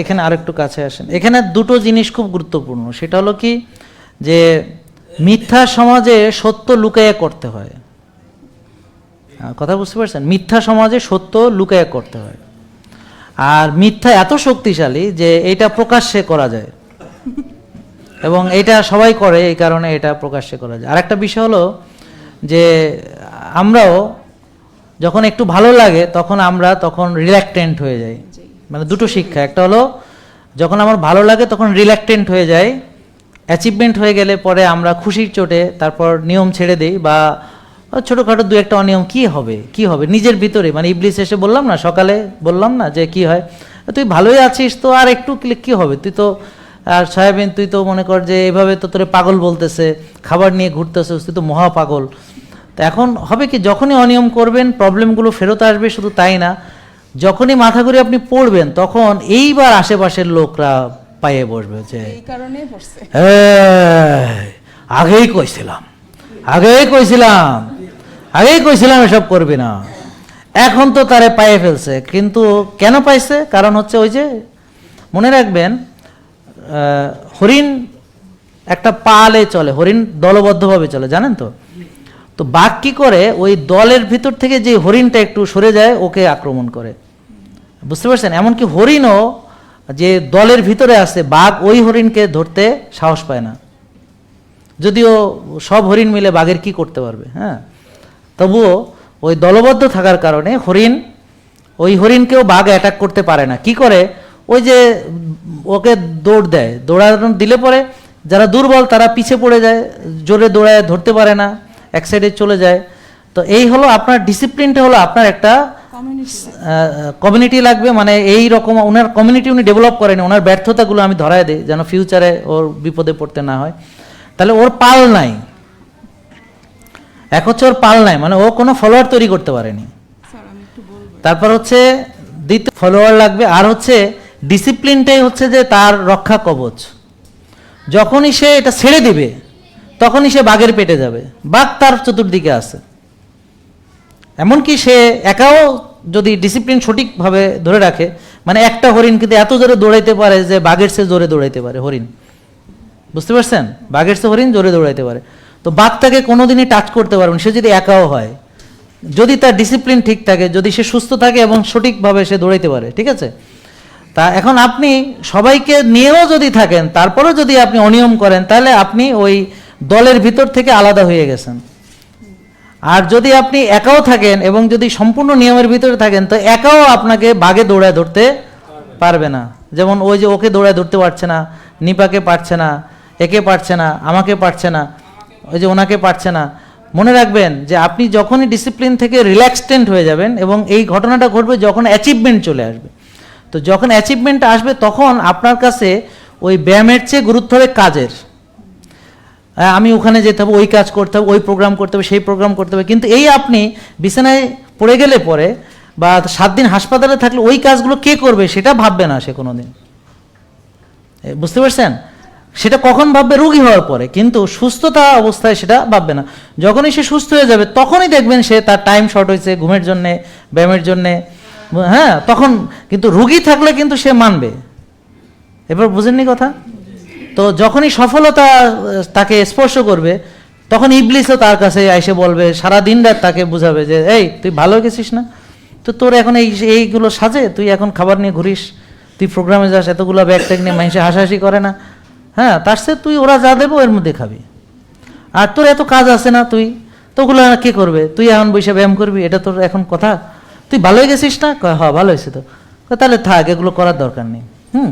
এখানে আরেকটু কাছে আসেন। এখানে দুটো জিনিস খুব গুরুত্বপূর্ণ। সেটা হলো কি? যে মিথ্যা সমাজে সত্য লুকাইয়া করতে হয়। কথা বুঝতে পারছেন? মিথ্যা সমাজে সত্য লুকাইয়া করতে হয়। আর মিথ্যা এত শক্তিশালী যে এটা প্রকাশ্যে করা যায়। এবং এটা সবাই করে, এই কারণে এটা প্রকাশ্যে করা যায়। আরেকটা বিষয় হলো যে আমরাও যখন একটু ভালো লাগে, তখন আমরা তখন রিল্যাক্টেন্ট হয়ে যাই। মানে দুটো শিক্ষা। একটা হলো, যখন আমার ভালো লাগে তখন রিল্যাক্টেন্ট হয়ে যায় অ্যাচিভমেন্ট হয়ে গেলে পরে আমরা খুশির চোটে তারপর নিয়ম ছেড়ে দিই বা ছোটোখাটো দু একটা অনিয়ম কি হবে কি হবে? নিজের ভিতরে মানে ইবলিস এসে বললাম না, সকালে বললাম না যে কি হয়? তুই ভালোই আছিস তো, আর একটু ক্লিক কি হবে? তুই তো, আর সাহেবিন তুই তো মনে কর যে এভাবে তো তোরে পাগল বলতেছে, খাবার নিয়ে ঘুরতেছে, তুই তো মহা পাগল। তো এখন হবে কি, যখনই অনিয়ম করবেন প্রবলেমগুলো ফেরত আসবে, শুধু তাই না। যখনই মাথা ঘুরে আপনি পড়বেন তখন এইবার আশেপাশের লোকরা পায়ে বসবে যে আগেই কইছিলাম আগেই কইছিলাম আগেই কইছিলাম এসব করবি না। এখন তো তারে পায়ে ফেলছে কিন্তু কেন পাইছে? কারণ হচ্ছে ওই যে মনে রাখবেন আহ, হরিণ একটা পালে চলে হরিণ দলবদ্ধভাবে চলে জানেন তো? তো বাঘ কি করে ওই দলের ভিতর থেকে যে হরিণটা একটু সরে যায় ওকে আক্রমণ করে। বুঝতে পারছেন? এমনকি হরিণও যে দলের ভিতরে আছে, বাঘ ওই হরিণকে ধরতে সাহস পায় না। যদিও সব হরিণ মিলে বাঘের কি করতে পারবে হ্যাঁ? তবুও ওই দলবদ্ধ থাকার কারণে হরিণ, ওই হরিণকেও বাঘ অ্যাটাক করতে পারে না। কি করে? ওই যে ওকে দৌড় দেয়। দৌড়ানো দিলে পরে যারা দুর্বল তারা পিছে পড়ে যায়, জোরে দৌড়ায়, ধরতে পারে না, এক সাইডে চলে যায়। তো এই হলো আপনার ডিসিপ্লিনটা হলো আপনার একটা কমিউনিটি লাগবে। মানে এই রকম ওনার কমিউনিটি উনি ডেভেলপ করেন ওনার ব্যর্থতাগুলো আমি ধরায় দিই যেন ফিউচারে ওর বিপদে পড়তে না হয়। তাহলে ওর পাল নাই। এক হচ্ছে ওর পাল নাই মানে ও কোনো ফলোয়ার তৈরি করতে পারেনি। তারপর হচ্ছে দ্বিতীয় ফলোয়ার লাগবে আর হচ্ছে ডিসিপ্লিনটাই হচ্ছে যে তার রক্ষা কবচ। যখনই সে এটা ছেড়ে দিবে তখনই সে বাঘের পেটে যাবে বাঘ তার চতুর্দিকে আছে এমনকি সে একাও যদি ডিসিপ্লিন সঠিকভাবে ধরে রাখে মানে একটা হরিণ কিন্তু এত জোরে দৌড়াইতে পারে যে বাঘের সে জোরে দৌড়াইতে পারে হরিণ। বুঝতে পারছেন? বাঘের সে হরিণ জোরে দৌড়াইতে পারে। তো বাঘটাকে কোনোদিনই টাচ করতে পারবে না, সে যদি একাও হয়, যদি তার ডিসিপ্লিন ঠিক থাকে, যদি সে সুস্থ থাকে এবং সঠিকভাবে সে দৌড়াইতে পারে, ঠিক আছে? তা এখন আপনি সবাইকে নিয়েও যদি থাকেন, তারপরেও যদি আপনি অনিয়ম করেন, তাহলে আপনি ওই দলের ভিতর থেকে আলাদা হয়ে গেছেন। আর যদি আপনি একাও থাকেন এবং যদি সম্পূর্ণ নিয়মের ভিতরে থাকেন, তো একাও আপনাকে বাঘে দৌড়ায় ধরতে পারবে না। যেমন ওই যে ওকে দৌড়ায় ধরতে পারছে না, নিপাকে পারছে না, একে পারছে না, আমাকে পারছে না, ওই যে ওনাকে পারছে না। মনে রাখবেন যে আপনি যখনই ডিসিপ্লিন থেকে রিল্যাক্সটেন্ট হয়ে যাবেন এবং এই ঘটনাটা ঘটবে যখন অ্যাচিভমেন্ট চলে আসবে। তো যখন অ্যাচিভমেন্ট আসবে তখন আপনার কাছে ওই ব্যায়ামের চেয়ে গুরুত্ব হবে কাজের। আমি ওখানে যেতে হবে ওই কাজ করতে হবে ওই প্রোগ্রাম করতে হবে সেই প্রোগ্রাম করতে হবে। কিন্তু এই আপনি বিছানায় পড়ে গেলে পরে বা সাত দিন হাসপাতালে থাকলে ওই কাজগুলো কে করবে সেটা ভাববে না সে কোনোদিন। এ, বুঝতে পারছেন? সেটা কখন ভাববে? রুগী হওয়ার পরে। কিন্তু সুস্থতা অবস্থায় সেটা ভাববে না। যখনই সে সুস্থ হয়ে যাবে তখনই দেখবেন সে তার টাইম শর্ট হয়েছে ঘুমের জন্যে ব্যায়ামের জন্যে হ্যাঁ তখন কিন্তু রুগী থাকলে কিন্তু সে মানবে। এবার বুঝেননি কথা? তো যখনই সফলতা তাকে স্পর্শ করবে, তখন ইবলিসও তার কাছে এসে বলবে, সারা দিন রাত তাকে বুঝাবে যে, এই, তুই ভালো গেছিস না? তো তোর এখন এই, এইগুলো সাজে, তুই এখন খাবার নিয়ে ঘুরিস, তুই প্রোগ্রামে যাস, এতগুলো ব্যাগ ট্যাগ নিয়ে মানুষে হাসাহাসি করে না। হ্যাঁ তার সে তুই, ওরা যা দেবো এর মধ্যে খাবি। আর তোর এত কাজ আছে না তুই? তো ওগুলো কে করবে? তুই এখন বসে ব্যায়াম করবি, এটা তোর এখন কথা। তুই ভালো হয়ে গেছিস না? হ্যাঁ ভালো হয়েছে তো। তাহলে থাক, এগুলো করার দরকার নেই। হুম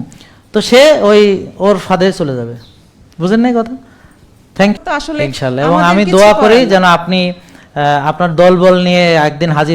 তো সে ওই ওর ফাঁদে চলে যাবে। বুঝেন নাই কথা? থ্যাংক ইউ আসলে ইনশাল্লাহ এবং আমি দোয়া করি যেন আপনি আহ, আপনার দলবল নিয়ে একদিন হাজির